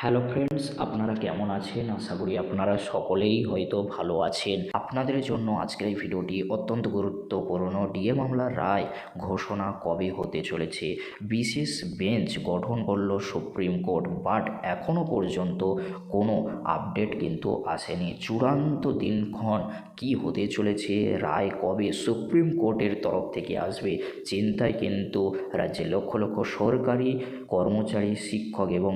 Hello friends আপনারা কেমন আছেন? আশা করি আপনারা সকলেই হয়তো ভালো আছেন। আপনাদের জন্য আজকের এই ভিডিওটি অত্যন্ত গুরুত্বপূর্ণ। ডিএ মামলার রায় ঘোষণা কবে হতে চলেছে? বিশেষ বেঞ্চ গঠন করল সুপ্রিম কোর্ট, বাট এখনও পর্যন্ত কোনো আপডেট কিন্তু আসেনি। চূড়ান্ত দিনক্ষণ কি হতে চলেছে? রায় কবে সুপ্রিম কোর্টের তরফ থেকে আসবে? চিন্তায় কিন্তু রাজ্যে লক্ষ লক্ষ সরকারি কর্মচারী, শিক্ষক এবং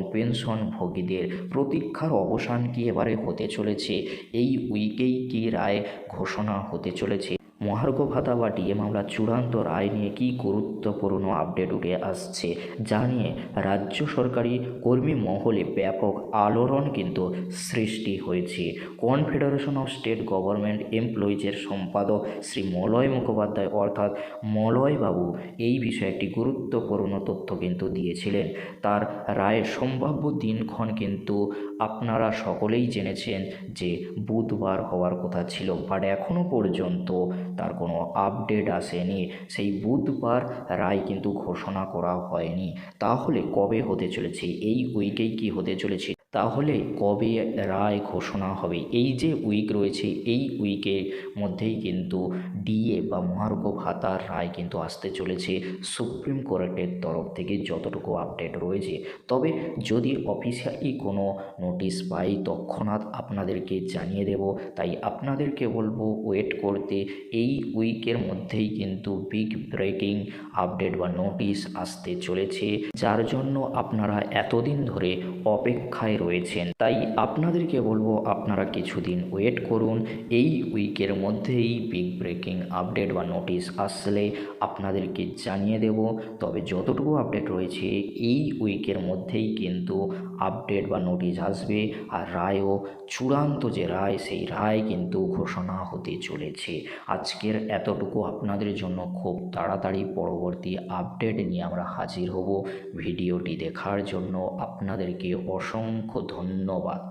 পেনশনভোগীদের প্রতীক্ষার অবসান কি এবারে হতে চলেছে? এই উইকেই কি রায় ঘোষণা হতে চলেছে? মহার্ঘ ভাতা বা ডিএ মামলার চূড়ান্ত রায় নিয়ে কী গুরুত্বপূর্ণ আপডেট উঠে আসছে যা নিয়ে রাজ্য সরকারি কর্মী মহলে ব্যাপক আলোড়ন কিন্তু সৃষ্টি হয়েছে। কনফেডারেশন অফ স্টেট গভর্নমেন্ট এমপ্লয়িজের সম্পাদক শ্রী মলয় মুখোপাধ্যায় অর্থাৎ মলয়বাবু এই বিষয়ে একটি গুরুত্বপূর্ণ তথ্য কিন্তু দিয়েছিলেন। তার রায়ের সম্ভাব্য দিনক্ষণ কিন্তু আপনারা সকলেই জেনেছেন যে বুধবার হওয়ার কথা ছিল, বাট এখনও পর্যন্ত তার কোনো আপডেট আসেনি। সেই বুধবার রায় কিন্তু ঘোষণা করা হয়নি। তাহলে কবে হতে চলেছে? এই উইকেই কি হতে চলেছে? তাহলে কবে রায় ঘোষণা হবে? এই যে উইক রয়েছে, এই উইকের মধ্যেই কিন্তু ডিএ বা মহার্ঘ ভাতার রায় কিন্তু আসতে চলেছে সুপ্রিম কোর্টের তরফ থেকে যতটুকু আপডেট রয়েছে। তবে যদি অফিসিয়ালি কোনো নোটিশ পাই, তৎক্ষণাৎ আপনাদেরকে জানিয়ে দেব। তাই আপনাদেরকে বলব, ওয়েট করতে। এই উইকের মধ্যেই কিন্তু বিগ ব্রেকিং আপডেট বা নোটিশ আসতে চলেছে, যার জন্য আপনারা এতদিন ধরে অপেক্ষায় রয়েছেন। তাই আপনাদেরকে বলব, আপনারা কিছুদিন ওয়েট করুন। এই উইকের মধ্যেই বিগ ব্রেকিং আপডেট বা নোটিশ আসলে আপনাদেরকে জানিয়ে দেব। তবে যতটুকু আপডেট রয়েছে, এই উইকের মধ্যেই কিন্তু আপডেট বা নোটিশ আসবে। আর রায়ও, চূড়ান্ত যে রায়, সেই রায় কিন্তু ঘোষণা হতে চলেছে। আজকের এতটুকু আপনাদের জন্য খুব তাড়াতাড়ি পরবর্তী আপডেট নিয়ে আমরা হাজির হব। ভিডিওটি দেখার জন্য আপনাদেরকে অসংখ্য ধন্যবাদ।